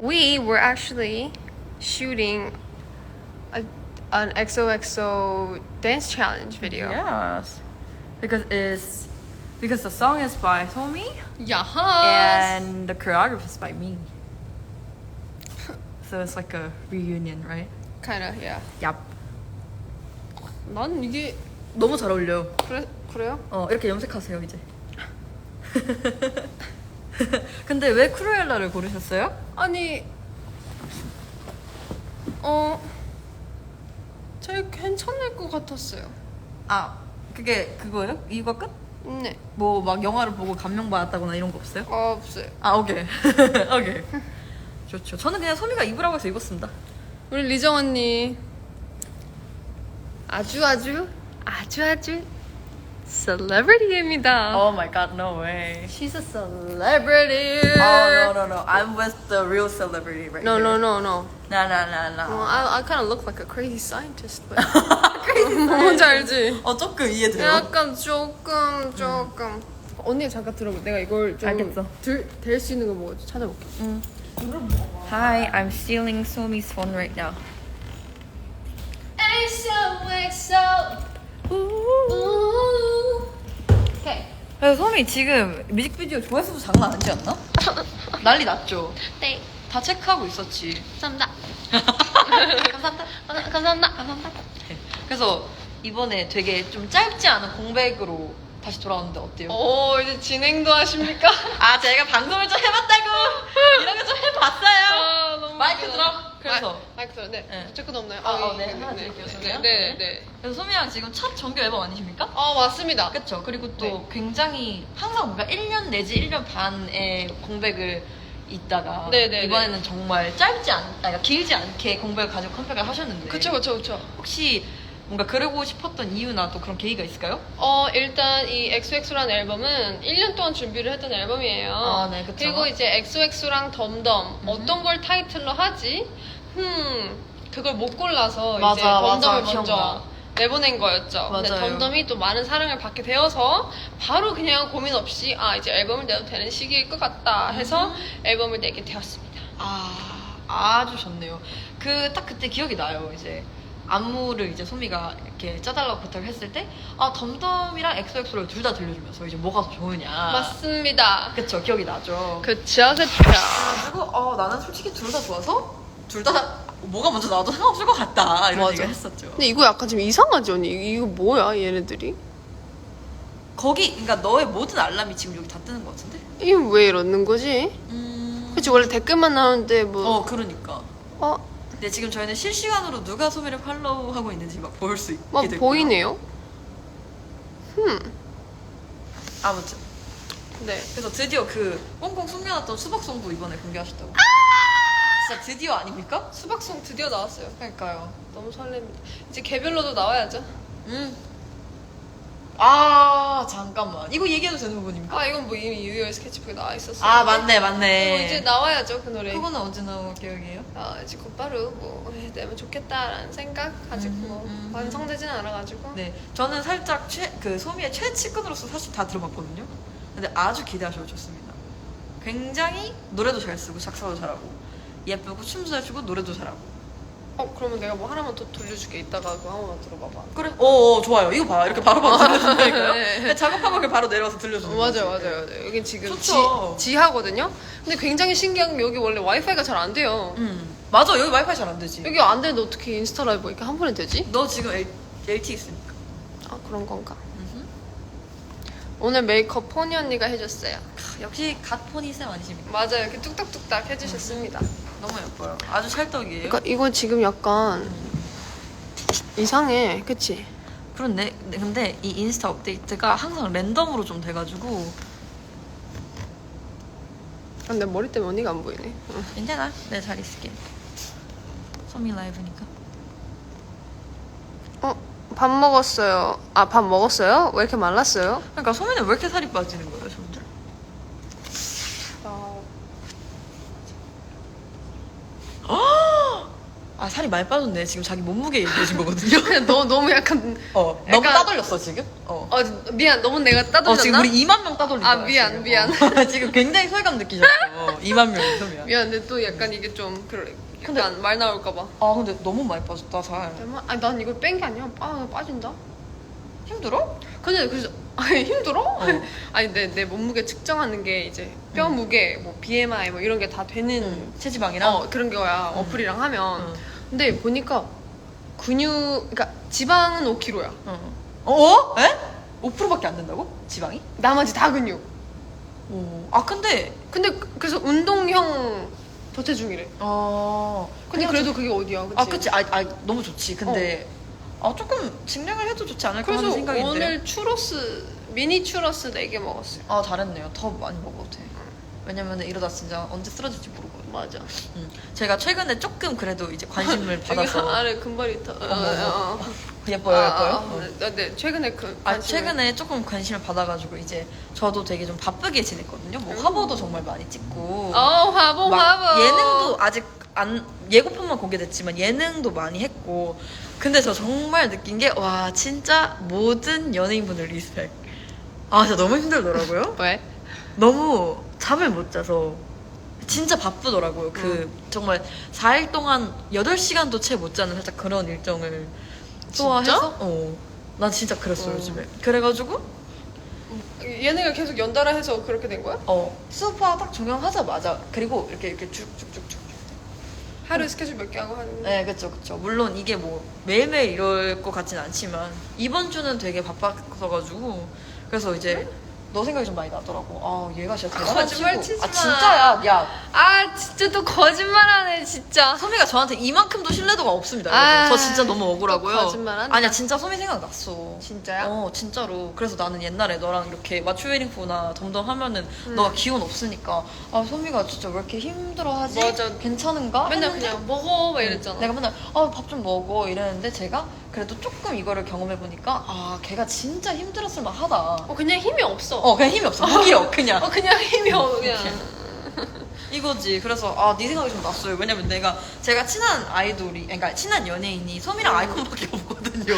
we were actually shooting a, an XOXO dance challenge video. Yes. Because it's because the song is by Somi Yahas. and the choreography is by me. So it's like a reunion, right? kind of yeah. Yep. 난 이게 너무 잘 어울려. 그래 그래요? 어 이렇게 염색하세요 이제. 근데 왜 크루엘라를 고르셨어요? 아니 어 저희 괜찮을 것 같았어요. 아 그게 그거예요? 이유가 끝? 네. 뭐 막 영화를 보고 감명 받았다거나 이런 거 없어요? 어, 없어요. 아 오케이 오케이 좋죠. 저는 그냥 소미가 입으라고 해서 입었습니다. 우리 리정 언니 아주 아주 아주 아주 셀레브리티입니다. Oh my god, no way. She's a celebrity. Oh no no no, I'm with the real celebrity right No, here. no, no, no. No no no no. Well, I, I kind of look like a crazy scientist, but 뭔지 알지? 어 조금 이해돼요. 약간 조금 조금. 언니 잠깐 들어봐. 내가 이걸 좀 알겠어. 될수 있는 거 뭐 찾아볼게. Hi, I'm stealing Somi's phone right now. XOXO. 오케이. 그래서 소미 지금 뮤직비디오 조회수도 장난 아니지 않나? 난리 났죠. 네. 다 체크하고 있었지. 감사합니다. 감사합니다. 감사합니다. 감사합니다. 네. 그래서 이번에 되게 좀 짧지 않은 공백으로 다시 돌아오는데 어때요? 오 이제 진행도 하십니까? 아 제가 방송을 좀 해봤다고 이런 거 좀 해봤어요. 아, 너무 마이크 웃기다. 들어. 그래서 마, 마이크 들어. 네. 네. 체크도 없나요? 아, 어, 예, 네, 예, 하나 네, 드릴게요, 네, 저도요. 네, 네. 그래서 소미랑 지금 첫 정규 앨범 아니십니까? 어 맞습니다. 그쵸. 그리고 또 네. 굉장히 항상 뭔가 1년 내지 1년 반의 공백을 있다가 네, 네, 이번에는 정말 짧지 않, 아니, 그러니까 길지 않게 공백을 가지고 컴백을 하셨는데 그쵸 그쵸 그쵸. 혹시 뭔가 그러고 싶었던 이유나 또 그런 계기가 있을까요? 어 일단 이 XOX라는 앨범은 1년 동안 준비를 했던 앨범이에요. 아, 네, 그쵸. 그리고 이제 XOX랑 덤덤 어떤 걸 타이틀로 하지? 음 그걸 못 골라서 맞아, 이제 덤덤을 맞아, 먼저 기억나. 내보낸 거였죠. 근데 맞아요. 덤덤이 또 많은 사랑을 받게 되어서 바로 그냥 고민 없이 아 이제 앨범을 내도 되는 시기일 것 같다 해서 음. 앨범을 내게 되었습니다. 아 아주 좋네요. 그 딱 그때 기억이 나요. 이제 안무를 이제 소미가 이렇게 짜달라고 부탁을 했을 때 아 덤덤이랑 엑소엑소를 둘 다 들려주면서 이제 뭐가 더 좋으냐. 맞습니다. 그쵸 기억이 나죠. 그쵸 그쵸. 그리고 어, 나는 솔직히 둘 다 좋아서 둘 다 뭐가 먼저 나와도 상관없을 것 같다 이런 맞아. 얘기를 했었죠. 근데 이거 약간 좀 이상하지 언니? 이거 뭐야 얘네들이? 거기 그러니까 너의 모든 알람이 지금 여기 다 뜨는 것 같은데? 이게 왜 이러는 거지? 음. 그치 원래 댓글만 나오는데 뭐 어 그러니까. 어, 근데 지금 저희는 실시간으로 누가 소미를 팔로우하고 있는지 막 볼 수 있게 막 됐고요. 보이네요. 흠. 아무튼 네. 그래서 드디어 그 꽁꽁 숨겨놨던 수박송도 이번에 공개하셨다고. 진짜 드디어 아닙니까? 수박송 드디어 나왔어요. 그러니까요. 너무 설렙니다. 이제 개별로도 나와야죠. 음. 아 잠깐만 이거 얘기해도 되는 부분입니까? 아 이건 뭐 이미 유효의 스케치북에 나와 있었어요. 아 맞네 맞네. 어, 이제 나와야죠 그 노래. 그거는 언제 나올 계획이에요? 아 이제 곧바로 뭐 해, 내면 좋겠다라는 생각 가지고 음, 뭐 음, 완성되진 않아가지고. 네, 저는 살짝 최, 그 소미의 최측근으로서 사실 다 들어봤거든요. 근데 아주 기대하셔도 좋습니다. 굉장히 노래도 잘 쓰고 작사도 잘하고 예쁘고 춤도 잘 추고 노래도 잘하고. 어 그러면 내가 뭐 하나만 더 돌려줄게. 이따가 그거 한 번만 들어봐봐. 그래? 어, 어 좋아요. 이거 봐. 이렇게 바로바로 들려준다니까요. 네. 그냥 작업하고 그냥 바로 내려와서 들려주는 맞아요, 거지. 맞아요, 맞아요. 여긴 지금 좋죠. 지, 지하거든요. 근데 굉장히 신기한 게 여기 원래 와이파이가 잘 안 돼요. 음, 맞아. 여기 와이파이 잘 안 되지. 여기 안 되는데 어떻게 인스타 라이브 이렇게 한 번에 되지? 너 지금 L, LT 있으니까. 아 그런 건가? 오늘 메이크업 포니 언니가 해줬어요. 크, 역시 갓 포니 쌤 아니십니까? 맞아요, 이렇게 뚝딱뚝딱 해주셨습니다. 너무 예뻐요. 아주 찰떡이에요. 그러니까 이거 지금 약간 이상해, 그치? 그런데 네, 근데 이 인스타 업데이트가 항상 랜덤으로 좀 돼가지고 근데 머리 때문에 언니가 안 보이네. 응. 괜찮아. 네, 잘 있을게. 소미 라이브니까. 어, 밥 먹었어요. 아, 밥 먹었어요? 왜 이렇게 말랐어요? 그러니까 소미는 왜 이렇게 살이 빠지는 거예요, 저분들? 아 살이 많이 빠졌네. 지금 자기 몸무게 얘기해 준 거거든요. 그냥 너 너무 약간 어 너무 약간- 따돌렸어 지금. 어. 어 미안 너무 내가 어 따돌렸나? 지금 우리 2만 명 따돌린 아, 거야. 미안, 지금. 미안. 어. 지금 굉장히 소외감 느끼셨어. 2만 명 이러면. 미안 근데 또 약간 이게 좀 그래 약간 말 나올까봐. 아 근데 너무 많이 빠졌다 살. 얼마? 아니 난 이걸 뺀 게 아니야. 아 빠진다. 힘들어? 근데 그래서 아니 힘들어? 어. 아니 내 내 몸무게 측정하는 게 이제 뼈 음. 무게, 뭐 BMI 뭐 이런 게 다 되는 체지방이랑. 어 그런 거야 음. 어플이랑 하면. 응. 근데 보니까 근육, 그러니까 지방은 5kg야. 응. 어? 에? 5%밖에 안 된다고? 지방이? 나머지 다 근육. 오. 아 근데 근데 그- 그래서 운동형 도체중이래. 어. 근데 그래도 그게 어디야? 그치? 아 그치. 아, 아 너무 좋지. 근데 아 조금 증량을 해도 좋지 않을까 그래서 하는 생각인데. 오늘 추러스 미니 추러스 4개 먹었어요. 아 잘했네요. 더 많이 먹어도 돼. 왜냐면 이러다 진짜 언제 쓰러질지 모르거든. 맞아. 음. 제가 최근에 조금 그래도 이제 관심을 받아서 아래 금발이 더. 어, 어머, 어, 어. 예뻐요, 아, 예뻐요. 아, 어. 아, 네, 최근에 그아 관심을- 최근에 조금 관심을 받아가지고 이제 저도 되게 좀 바쁘게 지냈거든요. 뭐 음. 화보도 정말 많이 찍고 어 화보 막 화보 예능도 아직 안 예고편만 공개됐지만 예능도 많이 했고 근데 저 정말 느낀 게 와 진짜 모든 연예인분들 리스펙. 아 진짜 너무 힘들더라고요. 왜? 너무 잠을 못 자서 진짜 바쁘더라고요. 그 정말 4일 동안 8시간도 채 못 자는 살짝 그런 일정을 소화해서 어. 난 진짜 그랬어 요, 어. 요즘에. 그래가지고 예능을 계속 연달아 해서 그렇게 된 거야? 어 수파 딱 종영하자마자 그리고 이렇게 이렇게 쭉쭉쭉쭉 하루 스케줄 몇 개 하고 하는 네 그쵸 그쵸 물론 이게 뭐 매일매일 이럴 것 같진 않지만 이번 주는 되게 바빴어가지고 그래서 이제 너 생각이 좀 많이 나더라고 아 얘가 진짜 대단한 거짓말 친구. 치지 아 마. 진짜야 야 아 진짜 또 거짓말하네 진짜 소미가 저한테 이만큼도 신뢰도가 없습니다. 아, 여러분. 저 진짜 너무 억울하고요. 또 거짓말한다. 아니야, 진짜 소미 생각났어. 진짜야? 어, 진짜로. 그래서 나는 옛날에 너랑 이렇게 마추웨링프나 덤덤 하면은 음. 너가 기운 없으니까 아, 소미가 진짜 왜 이렇게 힘들어하지? 맞아. 괜찮은가? 맨날 했는데 그냥 먹어 막 이랬잖아 내가 맨날 아, 밥 좀 먹어 이랬는데 제가 그래도 조금 이거를 경험해 보니까 아, 걔가 진짜 힘들었을 만하다. 어 그냥 힘이 없어 어, 그냥 힘이 없어. 무기력 그냥. 어 그냥 힘이 없어 그냥 이거지. 그래서 아, 네 생각이 좀 났어요. 왜냐면 내가 제가 친한 아이돌이, 그러니까 친한 연예인이 소미랑 아이콘밖에 없거든요.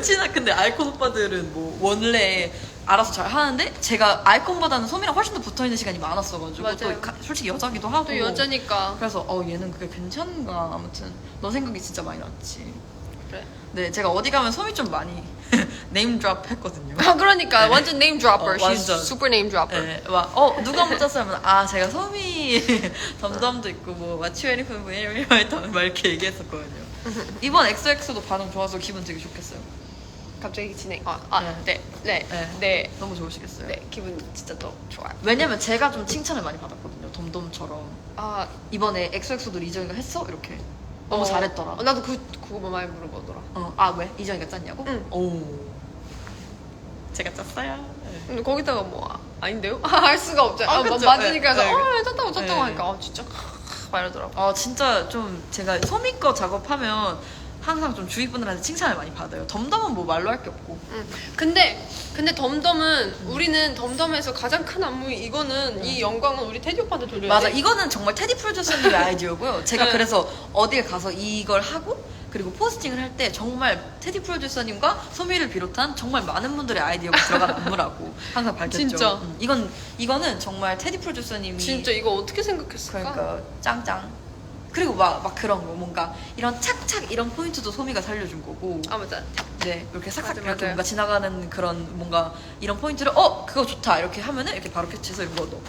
친한 근데 아이콘 오빠들은 뭐 원래 알아서 잘 하는데 제가 아이콘보다는 소미랑 훨씬 더 붙어 있는 시간이 많았어가지고 맞아요. 또 가- 솔직히 여자기도 하고. 또 여자니까 그래서 어 얘는 그게 괜찮은가 아무튼 너 생각이 진짜 많이 났지. 그래 네, 제가 어디 가면 소미 좀 많이 네임 드롭 했거든요. 아 그러니까 네. 완전 네임 드로퍼 어, she's 완전. super name dropper 네, 막, 어, 누가 쓰면, 아, 제가 소미, 덤덤도 있고, 뭐, 마치 웨리프, 뭐, 이런 막 이렇게 얘기했었거든요. 이번 XX도 반응 좋아서 기분 되게 좋겠어요. 갑자기 진행 아네네네 네. 네. 네. 너무 좋으시겠어요. 네, 기분 진짜 더 좋아요 왜냐면 제가 좀 칭찬을 많이 받았거든요. 덤덤처럼. 아 이번에 XX도 리정이가 했어? 이렇게. 너무 어, 잘했더라. 어, 나도 그 그거 많이 물어보더라 어, 아, 왜? 이정이가 짰냐고? 응. 오. 제가 짰어요. 네. 근데 거기다가 뭐 아, 아닌데요? 할 수가 없잖아. 아, 아, 그쵸. 맞으니까 네, 해서 네. 어 쳤다고 쳤다고 네. 하니까 아 진짜 막 이러더라고. 아 진짜 좀 제가 소미 거 작업하면 항상 좀 주위 분들한테 칭찬을 많이 받아요. 덤덤은 뭐 말로 할 게 없고. 응. 근데 근데 덤덤은 우리는 덤덤에서 가장 큰 안무 이거는 이 영광은 우리 테디 오빠한테 돌려야 맞아 돼. 이거는 정말 테디 프로듀서님의 아이디어고요. 제가 네. 그래서 어딜 가서 이걸 하고 그리고 포스팅을 할 때 정말 테디 프로듀서님과 소미를 비롯한 정말 많은 분들의 아이디어가 들어간 안무라고 항상 밝혔죠. 진짜. 음, 이건 이거는 정말 테디 프로듀서님이 진짜 이거 어떻게 생각했을까? 그러니까 짱짱. 그리고 막, 막 그런 거 뭔가 이런 착착 이런 포인트도 소미가 살려준 거고 아 맞아. 네 이렇게 싹싹 맞아, 이렇게 맞아요. 뭔가 지나가는 그런 뭔가 이런 포인트를 어 그거 좋다 이렇게 하면은 이렇게 바로 캐치해서 이거 넣고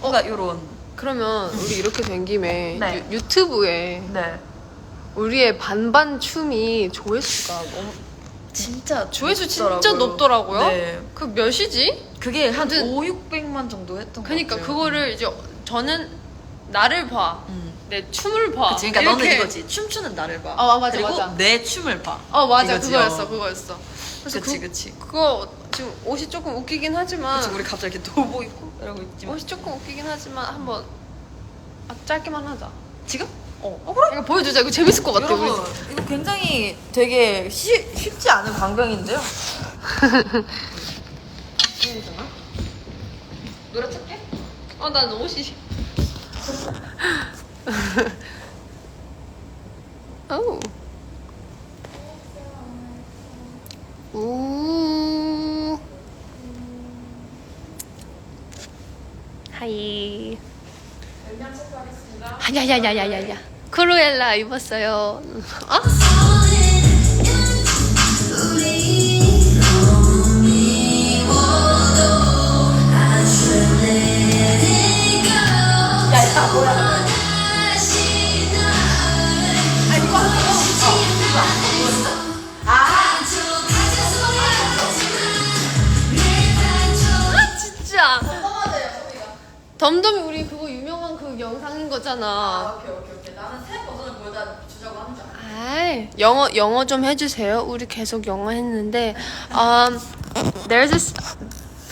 뭔가 이런 그러면 우리 이렇게 된 김에 네. 유, 유튜브에 네 우리의 반반 춤이 조회수가 너무 진짜 조회수. 진짜 높더라고요. 네 그 몇이지? 그게 한 아무튼- 5, 600만 정도 했던 거 그러니까 같아요. 그거를 이제 저는 나를 봐. 음. 내 춤을 봐. 그치, 그러니까 너는. 이거지 춤추는 나를 봐 어, 맞아, 그리고 맞아. 내 춤을 봐 어 맞아 이거지, 그거였어 어. 그거였어. 그래서 그치 그, 그치 그거 지금 옷이 조금 웃기긴 하지만 그치 우리 갑자기 이렇게 도보 입고 이러고 있지만 옷이 조금 웃기긴 하지만 한번 아, 짧게만 하자. 지금? 어, 어 그래? 이거 보여주자. 이거 재밌을 것 같아. 우리. 여러분 이거 굉장히 되게 쉬, 쉽지 않은 광경인데요 노래 찾게? 어, 난 옷이. Oh. Ooh. 하이. 야야야야야야. 크루엘라 입었어요. 어? 덤덤이 우리 그거 유명한 그 영상인 거잖아. 아 오케이 오케이 오케이 나는 새 버전을 보여다 주자고 하는 줄 알았어 아이, 영어 영어 좀 해주세요. 우리 계속 영어 했는데, um, there's this,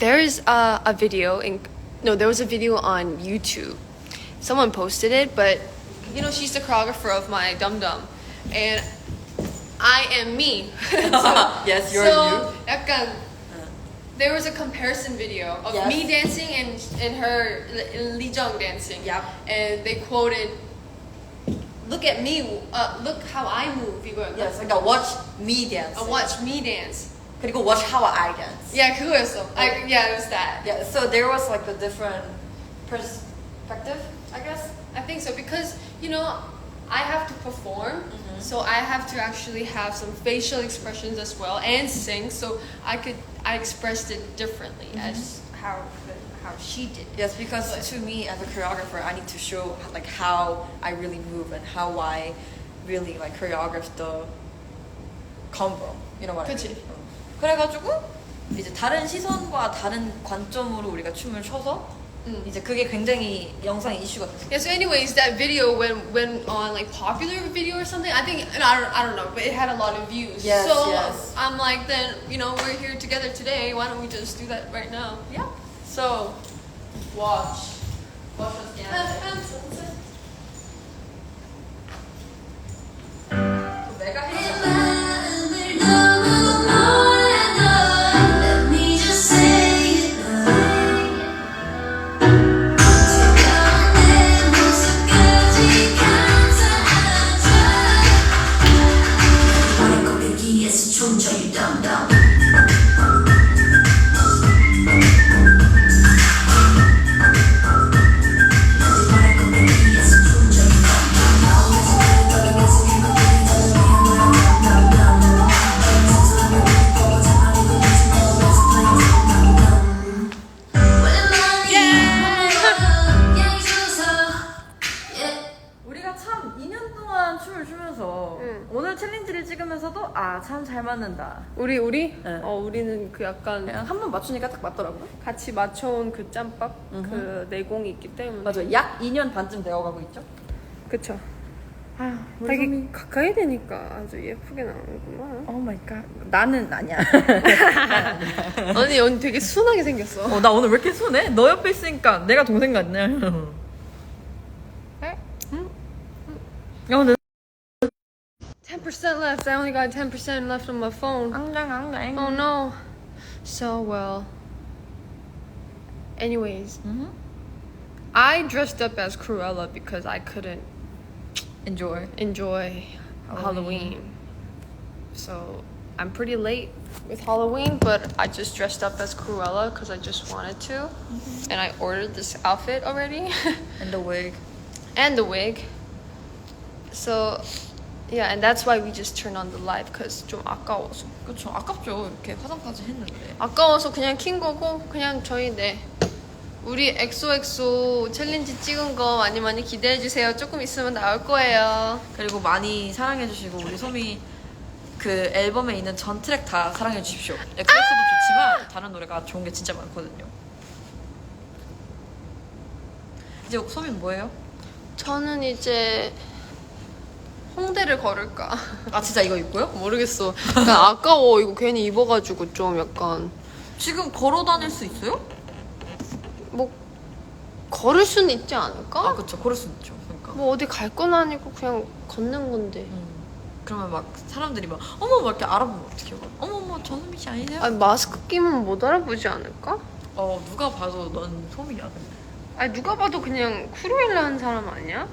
there's a, a video in, no, there was a video on YouTube. Someone posted it, but you know she's the choreographer of my Dum Dum, and I am me. Yes, you're so, you. 약간 there was a comparison video of Yes. me dancing and and her and Lee Jung dancing. Yep. And they quoted, "Look at me, uh, look how I move." 이거였나? Yes 그러니까 watch me dance Uh, watch me dance. 그리고 watch how I dance Yeah, 그거였어. I, yeah, it was that. Yeah, so there was like a different perspective, I guess. I think so because you know I have to perform, Mm-hmm. so I have to actually have some facial expressions as well and sing. So I could I expressed it differently Mm-hmm. as how how she did. it. Yes, because to me as a choreographer, I need to show like how I really move and how I really like choreograph the combo. You know what I 그치. mean? 응. 그래가지고 이제 다른 시선과 다른 관점으로 우리가 춤을 춰서 음. 이제 그게 굉장히 영상의 이슈가 됐어요. Yeah. So, anyways, that video when when on like popular video or something, I think and I don't I don't know, but it had a lot of views. Yes, so yes. I'm like, then you know we're here together today. Why don't we just do that right now? Yeah. So watch. Watch us dance. 내가 해. 춤춰 you dumb 오늘 챌린지를 찍으면서도 아 참 잘 맞는다. 우리 우리 네. 어 우리는 그 약간 그냥 한 번 맞추니까 딱 맞더라고요. 같이 맞춰온 그 짬밥. 그 내공이 있기 때문에 맞아, 약 2년 반쯤 되어가고 있죠. 그쵸. 아휴, 되게 가까이 되니까 아주 예쁘게 나오는구만. 오 마이 갓. 나는 아니야. 아니 언니 되게 순하게 생겼어. 어, 나 오늘 왜 이렇게 순해? 너 옆에 있으니까 내가 동생 같네. 야, 근데 percent left. I only got ten percent left on my phone. Oh no. So well. Anyways, mm-hmm. I dressed up as Cruella because I couldn't enjoy enjoy Halloween. Halloween. So I'm pretty late with Halloween, but I just dressed up as Cruella because I just wanted to, mm-hmm. and I ordered this outfit already. and the wig. And the wig. So yeah, and that's why we just turned on the light because 좀 아까워서. 그쵸, 아깝죠. 이렇게 화장까지 했는데. 아까워서 그냥 킨 거고 그냥 저희 네 우리 엑소엑소 챌린지 찍은 거 많이 많이 기대해 주세요. 조금 있으면 나올 거예요. 그리고 많이 사랑해주시고 우리 소미 그 앨범에 있는 전 트랙 다 사랑해주십시오. 엑소엑소도 좋지만 다른 노래가 좋은 게 진짜 많거든요. 이제 소미는 뭐예요? 저는 이제 홍대를 걸을까 아 진짜 이거 입고요? 모르겠어. 약간 아까워 이거 괜히 입어가지고 좀 약간 지금 걸어 다닐 수 있어요? 뭐 걸을 수는 있지 않을까? 아 그쵸 걸을 수 있죠. 그러니까. 뭐 어디 갈 건 아니고 그냥 걷는 건데. 음. 그러면 막 사람들이 막 어머 막 이렇게 알아보면 어떡해요? 어머 어머 전소미 씨 아니세요? 아니 마스크 끼면 못 알아보지 않을까? 어 누가 봐도 넌 소미야. 아니 누가 봐도 그냥 크루엘라 한 사람 아니야?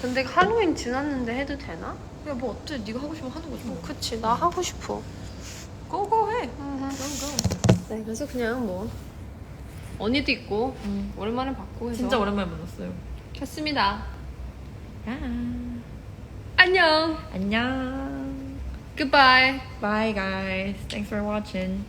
근데 할로윈 지났는데 해도 되나? 야 뭐 어때? 네가 하고 싶으면 하는 거지 뭐. 그치 나 하고 싶어. 고고 해. 네 그래서 그냥 뭐 언니도 있고 오랜만에 봤고 해서 진짜 오랜만에 만났어요. 했습니다. 야. 안녕. 안녕. Goodbye. Bye guys. Thanks for watching.